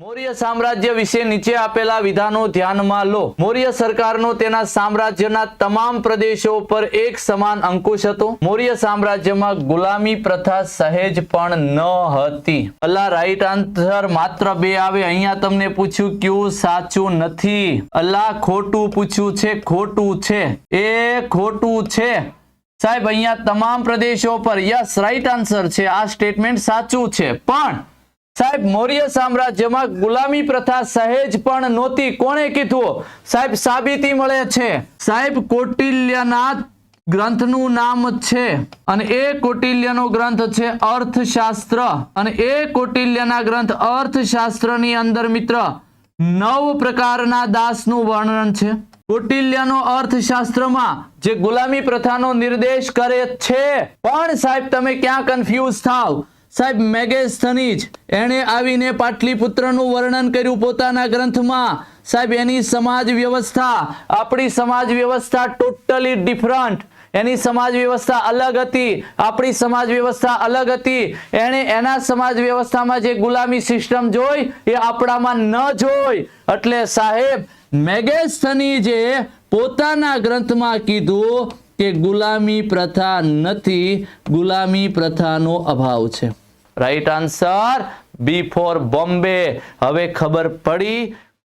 મૌર્ય સામ્રાજ્ય વિશે નીચે આપેલા વિધાનો ધ્યાનમાં લો. મૌર્ય સરકારનો તેના સામ્રાજ્યના તમામ પ્રદેશો પર એક સમાન અંકુશ હતો. મૌર્ય સામ્રાજ્યમાં ગુલામી પ્રથા સહેજ પણ ન હતી. અલ્લા રાઈટ આન્સર માત્ર બે આવે. અહીંયા તમને પૂછ્યું કયું સાચું નથી. અલ્લા, ખોટું પૂછ્યું છે, ખોટું છે. એ ખોટું છે. સાહેબ, અહીંયા તમામ પ્રદેશો પર યસ રાઈટ આન્સર છે. આ સ્ટેટમેન્ટ સાચું છે. પણ સાહેબ, મૌર્ય સામ્રાજ્યમાં ગુલામી પ્રથા સહેજ પણ નહોતી. કોણે કીધું? સાહેબ, સાબિતી મળે છે. સાહેબ કૌટિલ્યના ગ્રંથનું નામ છે અને એ કૌટિલ્યનો ગ્રંથ છે અર્થશાસ્ત્ર. અને એ કૌટિલ્યના ગ્રંથ અર્થશાસ્ત્રની અંદર મિત્ર, નવ પ્રકારના દાસનું વર્ણન છે. કૌટિલ્યનો અર્થશાસ્ત્રમાં જે ગુલામી પ્રથાનો નિર્દેશ કરે છે. પણ સાહેબ, તમે ક્યાં કન્ફ્યુઝ થાવ? સાહેબ મેગેસ્થનીજ એણે આવીને પાટલીપુત્રનું વર્ણન કર્યું પોતાના ગ્રંથમાં. સાહેબ, એની સમાજ વ્યવસ્થા, આપણી સમાજ વ્યવસ્થા ટોટલી ડિફરન્ટ એની સમાજ વ્યવસ્થા અલગ હતી, આપણી સમાજ વ્યવસ્થા અલગ હતી. એણે એના સમાજ વ્યવસ્થામાં જે ગુલામી સિસ્ટમ જોઈ, એ આપણામાં ન જોઈ. એટલે સાહેબ મેગેસ્થનીજે પોતાના ગ્રંથમાં કીધું કે ગુલામી પ્રથા નથી, ગુલામી પ્રથાનો અભાવ છે. Right answer B for Bombay હવે ખબર પડી